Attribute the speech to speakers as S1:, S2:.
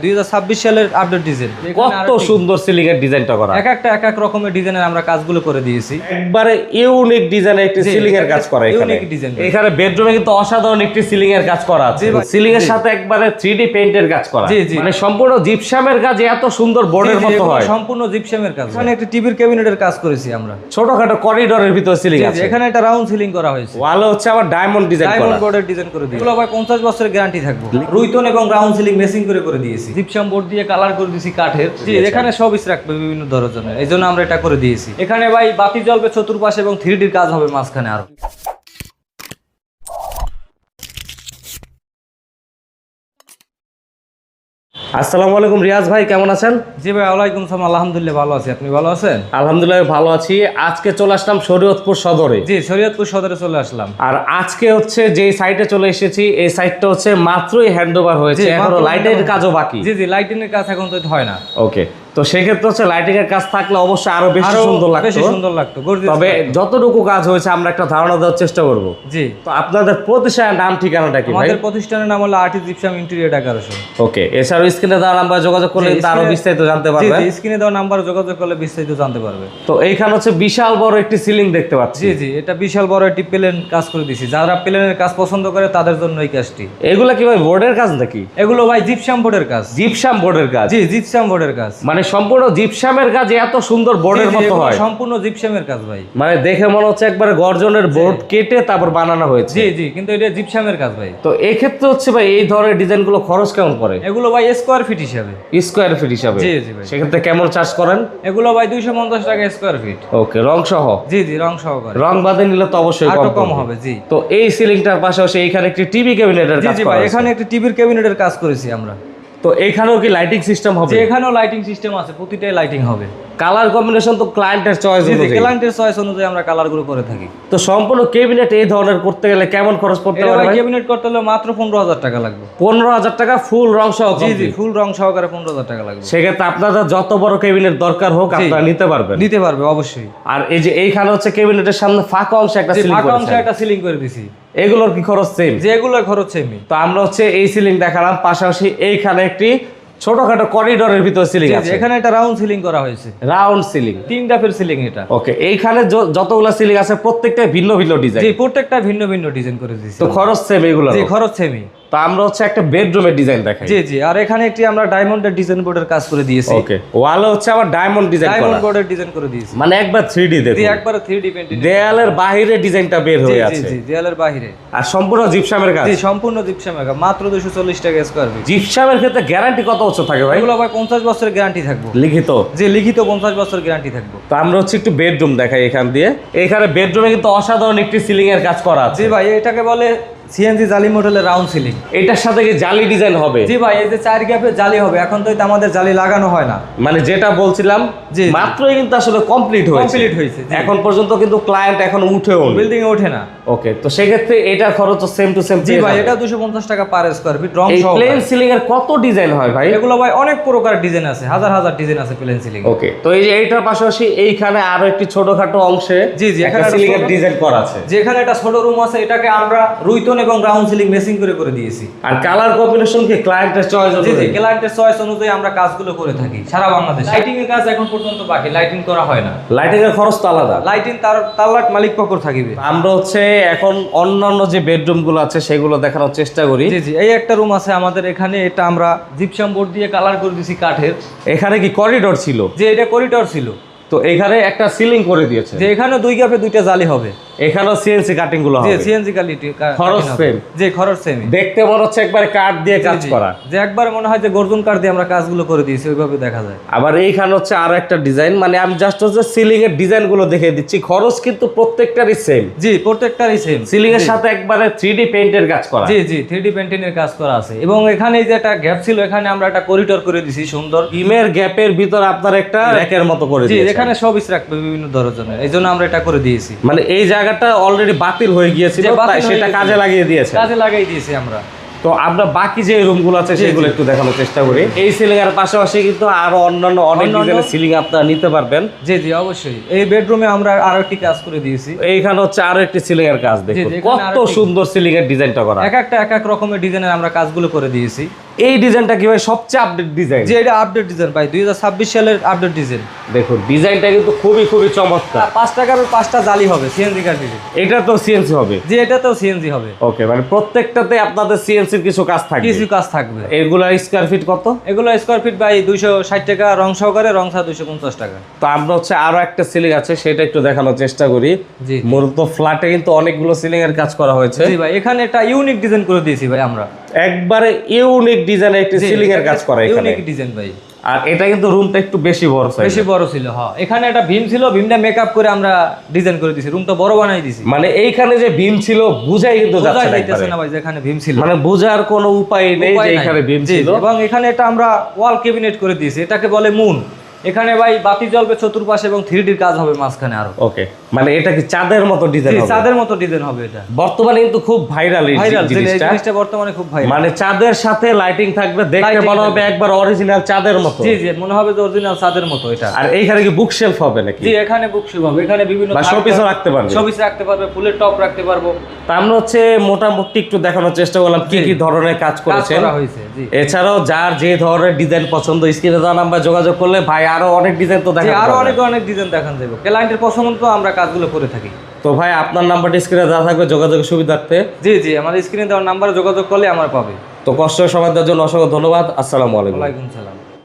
S1: দুই হাজার ছাব্বিশ সালের আপডেট ডিজাইন
S2: কত সুন্দর ডিজাইনটা করা।
S1: এক একটা এক এক রকমের ডিজাইনের আমরা কাজগুলো করে দিয়েছি।
S2: একবারে ইউনিক ডিজাইনের একটি
S1: জি,
S2: সিলিং এর কাজ করা এখানে। এখানে বেডরুমে কিন্তু অসাধারণ একটি সিলিং এর কাজ করা আছে। সিলিং এর সাথে একবারে 3D পেইন্টের কাজ করা। মানে সম্পূর্ণ জিপসামের কাজ এত সুন্দর বোর্ডের মতো হয়।
S1: সম্পূর্ণ জিপসামের কাজ। এখানে একটা টিভির ক্যাবিনেটের কাজ করেছি আমরা।
S2: ছোটখাটো করিডোরের ভিতর সিলিং আছে।
S1: এখানে একটা রাউন্ড সিলিং করা হয়েছে।
S2: ওয়ালে হচ্ছে আবার ডায়মন্ড ডিজাইন করা।
S1: ডায়মন্ড বোর্ডের ডিজাইন করে দিয়েছি। এগুলো ভাই পঞ্চাশ বছরের গ্যারান্টি থাকবে। রুইতন এবং রাউন্ড সিলিং মেসিং করে করে দিয়েছি। জিপসাম বোর্ড দিয়ে কালার করে দিয়েছি কাঠের। জি এখানে সব ইস রাখবে বিভিন্ন ধরনের এই জন্য আমরা এটা করে দিয়েছি। এখানে ভাই বাতি জ্বলবে চতুর্পাশে এবং থ্রি ডির কাজ হবে মাঝখানে আরও।
S2: আসসালামু আলাইকুম রিয়াজ ভাই কেমন আছেন?
S1: জি ভাই ওয়ালাইকুম সালাম আলহামদুলিল্লাহ ভালো আছি। আপনি ভালো আছেন?
S2: আলহামদুলিল্লাহ ভালো আছি। আজকে চলে আসলাম শরীয়তপুর সদরে।
S1: জি শরীয়তপুর সদরে চলে আসলাম।
S2: আর আজকে হচ্ছে যে সাইটে চলে এসেছি এই সাইটটা হচ্ছে মাত্রই হ্যান্ডওভার হয়েছে।
S1: এখনও
S2: লাইটের কাজও বাকি।
S1: জি জি লাইটিংয়ের কাজ এখন তো হয় না।
S2: ওকে তো সেক্ষেত্রে হচ্ছে লাইটিং এর কাজ থাকলে অবশ্যই আরও বেশি সুন্দর
S1: বেশি
S2: লাগতো।
S1: সুন্দর লাগতো
S2: তবে যতটুকু কাজ হয়েছে আমরা একটা ধারণা দেওয়ার চেষ্টা করব।
S1: জি।
S2: তো আপনাদের প্রতিষ্ঠানের নাম ঠিকানাটা কি
S1: আমাদের প্রতিষ্ঠানের নাম হলো আর্টিস্ট জিপসাম ইন্টেরিয়র এগারোশো
S2: ওকে এছাড়াও স্ক্রিনে দেওয়া নাম্বার যোগাযোগ করলে
S1: আরও
S2: বিস্তারিত জানতে
S1: জি জি স্ক্রিনে দেওয়া নাম্বার যোগাযোগ করলে বিস্তারিত জানতে পারবে।
S2: তো এইখানে হচ্ছে বিশাল বড় একটি সিলিং দেখতে পাচ্ছি।
S1: জি জি এটা বিশাল বড় একটি প্লেন কাজ করে দিছি যারা প্লেনের কাজ পছন্দ করে তাদের জন্য এই কাজটি।
S2: এগুলা কি ভাই বোর্ডের কাজ নাকি?
S1: এগুলো ভাই জিপসাম বোর্ডের কাজ।
S2: জিপসাম বোর্ডের কাজ?
S1: জি জিপসাম বোর্ডের কাজ।
S2: মানে সম্পূর্ণ জিপসামের কাজ এত সুন্দর বোর্ডের
S1: জি, জি,
S2: মতো হয়।
S1: সম্পূর্ণ জিপসামের কাজ ভাই।
S2: মানে দেখে মনে হচ্ছে একবারে গর্জনের বোর্ড কেটে তারপর বানানো হয়েছে।
S1: জি জি কিন্তু এটা জিপসামের কাজ ভাই।
S2: তো এই ক্ষেত্রে হচ্ছে ভাই এই ধরনের ডিজাইনগুলো খরচ কেমন পড়ে?
S1: এগুলো ভাই স্কোয়ার ফিট হিসাবে।
S2: স্কোয়ার ফিট হিসাবে?
S1: জি, জি ভাই।
S2: সেক্ষেত্রে কেমন চার্জ করেন?
S1: এগুলো ভাই দুইশো পঞ্চাশ টাকা স্কোয়ার ফিট
S2: ওকে রং সহ?
S1: জি জি রং সহকারে
S2: রং বাদে নিলে তো অবশ্যই কম
S1: কম হবে জি।
S2: তো এই সিলিংটার পাশাপাশি এখানে একটি টিভি ক্যাবিনেটের
S1: জি
S2: কাজ
S1: জি
S2: করা
S1: ভাই এখানে একটা টিভির ক্যাবিনেটের কাজ করেছি আমরা।
S2: তো এখানেও কি লাইটিং সিস্টেম হবে?
S1: এখানেও লাইটিং সিস্টেম আছে প্রতিটাই লাইটিং হবে।
S2: কালার কম্বিনেশন তো ক্লায়েন্টের চয়েস
S1: জি ক্লায়েন্টের চয়েস অনুযায়ী আমরা কালারগুলো করে থাকি।
S2: তো সম্পূর্ণ ক্যাবিনেট এই ধরনের করতে গেলে কেমন খরচ পড়তে পারে
S1: ক্যাবিনেট করতে হলে মাত্র পনেরো হাজার টাকা লাগবে।
S2: পনেরো হাজার টাকা ফুল রং সহ
S1: জি জি ফুল রং সহকারে পনেরো হাজার টাকা লাগবে।
S2: সেক্ষেত্রে আপনাদের যত বড় ক্যাবিনেট দরকার হোক আপনারা নিতে পারবেন।
S1: নিতে পারবে অবশ্যই।
S2: আর এই যে এইখানে হচ্ছে ক্যাবিনেটের সামনে ফাঁকা অংশে একটা সিলিং
S1: ফাঁকা অংশে একটা সিলিং করে দিছি।
S2: এগুলোর কি খরচ সেম
S1: যে এগুলো খরচ সেমি
S2: তো আমরা হচ্ছে এই সিলিং দেখালাম পাশাপাশি এইখানে একটি ছোটখাটো করিডোরের ভিতর সিলিং আছে।
S1: এখানে একটা রাউন্ড সিলিং করা হয়েছে।
S2: রাউন্ড সিলিং
S1: তিন ডাফের সিলিং এটা।
S2: ওকে এইখানে যতগুলো সিলিং আছে প্রত্যেকটা ভিন্ন ভিন্ন ডিজাইন
S1: জি প্রত্যেকটা ভিন্ন ভিন্ন ডিজাইন করে দিয়েছি।
S2: তো খরচ সেম এগুলো
S1: জি খরচ সেমি
S2: তো আমরা হচ্ছে একটা বেডরুমের ডিজাইন দেখাই।
S1: জি জি। আর এখানে একটি আমরা ডায়মন্ডের ডিজাইন বোর্ডের কাজ করে দিয়েছি।
S2: ওকে ওয়ালে হচ্ছে আবার ডায়মন্ড ডিজাইন করা।
S1: ডায়মন্ড বোর্ডের ডিজাইন করে দিয়েছি।
S2: মানে একবার থ্রি ডি
S1: জি
S2: দেখুন
S1: একবারে থ্রি ডি পেন্টিং
S2: দেয়ালের বাহিরে ডিজাইনটা বের হয়ে আছে।
S1: জি দেয়ালের বাইরে
S2: আর সম্পূর্ণ জিপসামের কাজ।
S1: জি সম্পূর্ণ জিপসাম একা মাত্র দুশো চল্লিশ টাকা স্কোয়ার ফিট
S2: জিপসামের ক্ষেত্রে গ্যারান্টি কত বছর থাকে ভাই?
S1: এগুলো ভাই পঞ্চাশ বছরের গ্যারান্টি থাকব।
S2: লিখিত?
S1: যে লিখিত পঞ্চাশ বছর গ্যারান্টি থাকব।
S2: তো আমরা হচ্ছে একটু বেডরুম দেখাই এখান দিয়ে। এখানে বেডরুমে কিন্তু অসাধারণ একটি সিলিং এর কাজ করা আছে।
S1: জি ভাই এটাকে বলে সিএনজি জালি মডেলের রাউন্ড সিলিং
S2: এটার সাথে কি জালি ডিজাইন হবে?
S1: জি ভাই এই যে চার গ্যাপে জালি হবে এখন তো এটা আমাদের জালি লাগানো হয় না।
S2: মানে যেটা বলছিলাম
S1: জি।
S2: মাত্রই কিন্তু আসলে কমপ্লিট হয়েছে।
S1: কমপ্লিট হয়েছে
S2: এখন পর্যন্ত কিন্তু ক্লায়েন্ট এখন উঠেও
S1: বিল্ডিং এ ওঠে না।
S2: ওকে তো সেক্ষেত্রে এটার খরচ তো সেম টু সেম
S1: জি ভাই এটা দুশো পঞ্চাশ টাকা পার স্কোয়ার ফিট রং সহ
S2: প্লেন সিলিং এর কত ডিজাইন হয় ভাই?
S1: এগুলো ভাই অনেক প্রকার ডিজাইন আছে হাজার হাজার ডিজাইন আছে প্লেন সিলিং
S2: ওকে তো এই যে এইটার পাশাপাশি এইখানে আরও একটি ছোটখাটো অংশে
S1: জি, জি, এখানে
S2: সিলিং এর ডিজাইন করা আছে।
S1: যেখানে একটা ছোট রুম আছে এটাকে আমরা রুইতন এবং রাউন্ড সিলিং মেসিং করে করে দিয়েছি।
S2: আর কালার কম্বিনেশন কি ক্লায়েন্টের চয়েস
S1: জি জি ক্লায়েন্টের চয়েস অনুযায়ী আমরা কাজগুলো করে থাকি সারা বাংলাদেশ। লাইটিং এর কাজ এখন পর্যন্ত বাকি লাইটিং করা হয় না।
S2: লাইটিং এর খরচ তো আলাদা।
S1: লাইটিং তার তাল্লাট মালিক পক্ষ থাকিবে
S2: আমরা হচ্ছে এখন অন্যান্য যে বেডরুমগুলো আছে সেগুলো দেখানোর চেষ্টা করি।
S1: জি জি এই একটা রুম আছে আমাদের এখানে এটা আমরা জিপসাম বোর্ড দিয়ে কালার করে দিয়েছি কাঠের।
S2: এখানে কি করিডোর ছিল?
S1: যে এটা করিডোর ছিল।
S2: তো এখানে একটা সিলিং করে দিয়েছে।
S1: যে এখানে দুই গ্যাপে দুইটা জালি হবে।
S2: এখানেও সিএনসি
S1: কাটিংগুলো
S2: হবে।
S1: সিএনজি কোয়ালিটি
S2: খরচ same?
S1: যে খরচ সেমি
S2: দেখতে মনে হচ্ছে একবারে কাঠ দিয়ে কাজ করা।
S1: যে একবার মনে হয় যে গর্জন কাঠ দিয়ে আমরা কাজগুলো করে দিয়েছি ওইভাবে দেখা যায়।
S2: আবার এইখানে হচ্ছে আরও একটা ডিজাইন মানে আমি জাস্ট হচ্ছে সিলিং এর ডিজাইনগুলো দেখে দিচ্ছি। খরচ কিন্তু প্রত্যেকটারই সেম
S1: জি প্রত্যেকটারই সেম
S2: সিলিং এর সাথে একবারে থ্রি ডি পেইন্টের কাজ করা।
S1: জি জি থ্রি ডি এর কাজ করা আছে। এবং এখানে এই যে একটা গ্যাপ ছিল এখানে আমরা একটা করিডোর করে দিয়েছি সুন্দর।
S2: ইমের গ্যাপের ভিতর আপনার একটা র্যাকের মতো করে দিয়েছি জি
S1: এখানে সব ইস রাখবে বিভিন্ন ধরনের। এই জন্য আমরা এটা করে দিয়েছি।
S2: মানে এই জায়গাটা অলরেডি বাতিল হয়ে গিয়েছিল তাই সেটা কাজে লাগিয়ে দিয়েছে।
S1: কাজে লাগাই দিয়েছি আমরা।
S2: তো আমরা বাকি যে রুমগুলো আছে সেগুলো একটু দেখানোর চেষ্টা করি। এই সিলিং এর পাশাপাশি কিন্তু আরও অন্যান্য অনেক ডিজাইনের সিলিং আপনারা নিতে পারবেন।
S1: জি জি অবশ্যই। এই বেডরুমে আমরা আরও একটি কাজ করে দিয়েছি।
S2: এইখানে হচ্ছে আরও একটি সিলিং এর কাজ দেখুন। কত সুন্দর সিলিং এর ডিজাইনটা করা।
S1: এক একটা এক এক রকমের ডিজাইনের আমরা কাজগুলো করে দিয়েছি।
S2: এই ডিজাইনটা কি ভাই সবচেয়ে আপডেট ডিজাইন
S1: যে এটা আপডেট ডিজাইন ভাই দুই হাজার ছাব্বিশ সালের আপডেট ডিজাইন
S2: দেখুন ডিজাইনটা কিন্তু খুবই খুবই চমৎকার।
S1: পাঁচ টাকার পাঁচটা জালি হবে সিএনজি কার্টিজে
S2: এটা তো সিএনসি হবে?
S1: যে এটা তো সিএনজি হবে।
S2: ওকে মানে প্রত্যেকটাতে আপনাদের সিএনসির কিছু কাজ থাকবে?
S1: কিছু কাজ থাকবে।
S2: এগুলো স্কোয়ার ফিট কত?
S1: এগুলো স্কোয়ার ফিট ভাই দুইশো ষাট টাকা রং সহকারে রং ছাড়া দুইশো পঞ্চাশ টাকা।
S2: তো আমরা হচ্ছে আরও একটা সিলিং আছে সেটা একটু দেখানোর চেষ্টা করি।
S1: জি।
S2: মূলত ফ্ল্যাটে কিন্তু অনেকগুলো সিলিং এর কাজ করা হয়েছে।
S1: জি ভাই এখানে একটা ইউনিক ডিজাইন করে দিয়েছি ভাই আমরা।
S2: একবারে ইউনিক ডিজাইনের একটি সিলিং এর কাজ করা এখানে।
S1: ইউনিক ডিজাইন ভাই।
S2: আর এটা কিন্তু রুমটা একটু বেশি বড় size
S1: বেশি বড় ছিল হ্যাঁ। এখানে একটা ভীম ছিল ভীমটা মেকআপ করে আমরা ডিজাইন করে দিয়েছি রুমটা বড় বানাই দিয়েছি
S2: মানে এইখানে যে বিম ছিল বুঝাই কিন্তু যাচ্ছে না
S1: ভাই যে এখানে ভীম ছিল।
S2: মানে বোঝার কোনো উপায় নেই যে এখানে
S1: জি,
S2: ছিল।
S1: এবং এখানে এটা আমরা ওয়াল ক্যাবিনেট করে দিয়েছি। এটাকে বলে মুন এখানে ভাই বাতি জ্বলবে চতুর্পাশে এবং থ্রি ডির কাজ হবে মাঝখানে আরও।
S2: ওকে মানে এটা কি চাঁদের মতো ডিজাইন হবে?
S1: চাঁদের মতো ডিজাইন হবে এটা।
S2: বর্তমানে কিন্তু খুব ভাইরাল এই জিনিসটা।
S1: জিনিসটা বর্তমানে খুব ভাইরাল
S2: মানে চাঁদের সাথে লাইটিং থাকবে দেখতে মনে হবে একবার অরিজিনাল চাঁদের মতো।
S1: জি জি মনে হবে যে অরিজিনাল চাঁদের মতো এটা।
S2: আর এইখানে কি বুক শেলফ হবে নাকি?
S1: জি এখানে বুক হবে। এখানে বিভিন্ন
S2: বা শোপিসও রাখতে পারবে।
S1: শোপিস রাখতে পারবে ফুলের টপ রাখতে পারব।
S2: তা আমরা হচ্ছে মোটামুটি একটু দেখানোর চেষ্টা করলাম কি কি ধরনের কাজ করেছেন। এছাড়াও যার যে ধরনের ডিজাইন পছন্দ স্ক্রিনে দেওয়া নাম্বার যোগাযোগ করলে ভাই আরও অনেক ডিজাইন তো দেখা
S1: আরও অনেক অনেক ডিজাইন দেখান যাবে ক্লায়েন্টের পছন্দ তো আমরা কাজগুলো করে থাকি।
S2: তো ভাই আপনার নাম্বারটা স্ক্রিনে দেওয়া থাকবে যোগাযোগের সুবিধার্থে।
S1: জি জি আমাদের স্ক্রিনে দেওয়ার নাম্বারে যোগাযোগ করলে আমার পাবে।
S2: তো কষ্ট সময় দেওয়ার জন্য অসংখ্য ধন্যবাদ। আসসালামু আলাইকুম।
S1: ওয়ালাইকুম সালাম।